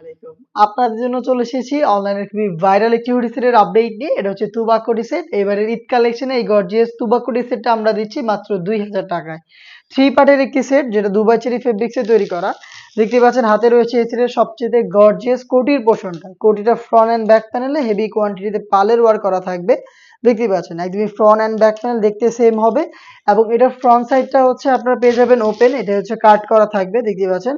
আলাইকুম। আপনাদের জন্য চলে এসেছি অনলাইনে খুবই ভাইরাল একটি হুডি সেটের আপডেট নিয়ে। এটা হচ্ছে তুবাকো সেট এবারের ঈদ কালেকশনে এই গর্জিয়াস তুবাকো ডি সেটটা আমরা দিচ্ছি মাত্র দুই হাজার টাকায়। থ্রি পার্টের একটি সেট যেটা দুবাই চেরি ফেব্রিক্সে তৈরি করা। দেখতে পাচ্ছেন, হাতে রয়েছে এই সেটের সবচেয়ে গর্জিয়াস কোটির পোর্শনটা কোটিটা ফ্রন্ট অ্যান্ড ব্যাক প্যানেলে হেভি কোয়ান্টিটিতে পালের ওয়ার্ক করা থাকবে। দেখতে পাচ্ছেন, একদমই ফ্রন্ট অ্যান্ড ব্যাক প্যানেল দেখতে সেম হবে। এবং এটা ফ্রন্ট সাইডটা হচ্ছে আপনারা পেয়ে যাবেন ওপেন এটা হচ্ছে কাট করা থাকবে, দেখতে পাচ্ছেন।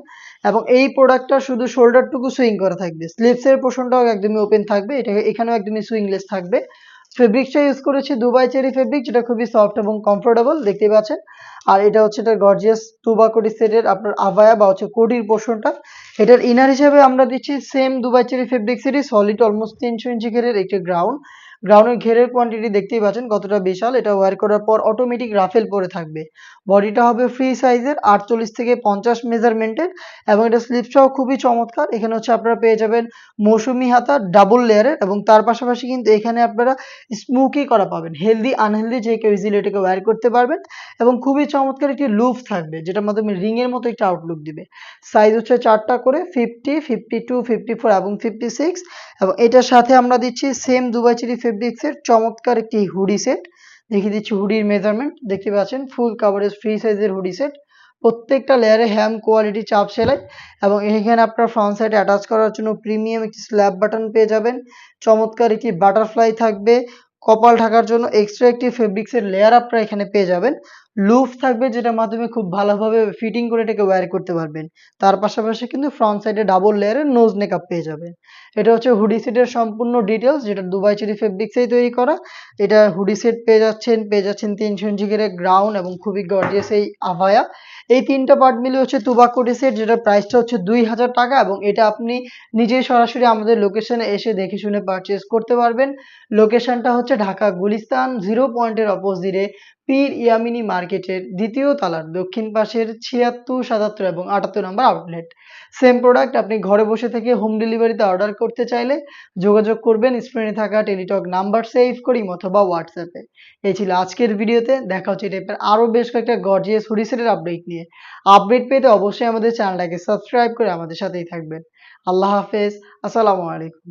এবং এই প্রোডাক্টটা শুধু শোল্ডারটুকু সুইং করা থাকবে। স্লিপসের পোর্শনটাও একদমই ওপেন থাকবে, এটা এখানেও একদমই সুইংলেস থাকবে। ফেব্রিক্সটা ইউজ করেছি দুবাই চেরি ফেব্রিক যেটা খুবই সফট এবং কমফোর্টেবল দেখতে পাচ্ছেন। আর এটা হচ্ছে এটা গর্জিয়াস তুবাকোটি সেটের আপনার আভায়া বা হচ্ছে কোটির পোর্শনটা এটার ইনার হিসেবে আমরা দিচ্ছি সেম দুবাই চেরি ফেব্রিক সেটি সলিড অলমোস্ট তিনশো ইঞ্চি ঘেরের একটি গ্রাউন্ড গ্রাউন্ডের ঘেরের কোয়ান্টিটি দেখতেই পাচ্ছেন কতটা বিশাল। এটা ওয়্যার করার পর অটোমেটিক রাফেল পরে থাকবে। বডিটা হবে ফ্রি সাইজের আটচল্লিশ থেকে পঞ্চাশ মেজারমেন্টের এবং এটা স্লিপসটাও খুবই চমৎকার। এখানে হচ্ছে আপনারা পেয়ে যাবেন মৌসুমি হাতা ডাবল লেয়ারের এবং তার পাশাপাশি কিন্তু এখানে আপনারা স্মোকি করা পাবেন। হেলদি আনহেলদি যে কেউ ইজিলি এটাকে ওয়্যার করতে পারবেন এবং খুবই চমৎকার একটি লুপ থাকবে যেটার মাধ্যমে রিংয়ের মতো একটা আউটলুক দিবে। সাইজ হচ্ছে চারটা করে fifty fifty two fifty four এবং ফিফটি সিক্স এবং এটার সাথে আমরা দিচ্ছি সেম দুবাই চিরি ফেব্রিক্সের চমৎকার একটি হুডি সেট দেখিয়ে দিচ্ছি হুডির মেজারমেন্ট দেখতে পাচ্ছেন ফুল কাভারেজ ফ্রি সাইজের হুডি সেট প্রত্যেকটা লেয়ারে হ্যাম কোয়ালিটি চাপ সেলাই। এবং এখানে আপনার ফ্রন্ট সাইডে অ্যাটাচ করার জন্য প্রিমিয়াম একটি স্ল্যাব বাটন পেয়ে যাবেন। চমৎকার একটি বাটারফ্লাই থাকবে। কপাল ঢাকার জন্য এক্সট্রা একটি ফেব্রিক্সের লেয়ার আপনারা এখানে পেয়ে যাবেন। লুফ থাকবে যেটার মাধ্যমে খুব ভালোভাবে ফিটিং করে এটাকে ওয়্যার করতে পারবেন। তার পাশাপাশি কিন্তু ফ্রন্ট সাইডে ডাবল লেয়ারের নোজ নেকআপ পেয়ে যাবেন। এটা হচ্ছে হুডি সেটের সম্পূর্ণ ডিটেলস যেটা দুবাই চেরি ফেব্রিক্সেই তৈরি করা। এটা হুডি সেট পেয়ে যাচ্ছেন পেয়ে যাচ্ছেন তিনশো ইঞ্চি ঘেরে গ্রাউন্ড এবং খুবই গর্জিয়াস এই আভায়া। এই তিনটা পার্ট মিলে হচ্ছে তুবাকুটি সেট যেটার প্রাইসটা হচ্ছে দুই হাজার টাকা এবং এটা আপনি নিজেই সরাসরি আমাদের লোকেশনে এসে দেখে শুনে পারচেস করতে পারবেন। লোকেশনটা হচ্ছে ঢাকা গুলিস্তান জিরো পয়েন্টের অপোজিটে পীর ইয়ামিনী মার্কেটের দ্বিতীয় তালার দক্ষিণ পাশের ছিয়াত্তর, সাতাত্তর এবং আটাত্তর নম্বর আউটলেট। সেম প্রোডাক্ট আপনি ঘরে বসে থেকে হোম ডেলিভারিতে অর্ডার করতে চাইলে যোগাযোগ করবেন স্ক্রিনে থাকা টেলিটক নাম্বার সেভ করি অথবা হোয়াটসঅ্যাপে এই ছিল আজকের ভিডিওতে, দেখা হচ্ছে টাইপের আরও বেশ কয়েকটা গর্জিয়াস হুডিসেটের আপডেট নিয়ে। আপডেট পেতে অবশ্যই আমাদের চ্যানেলটাকে সাবস্ক্রাইব করে আমাদের সাথেই থাকবেন। আল্লাহ হাফেজ, আসসালামু আলাইকুম।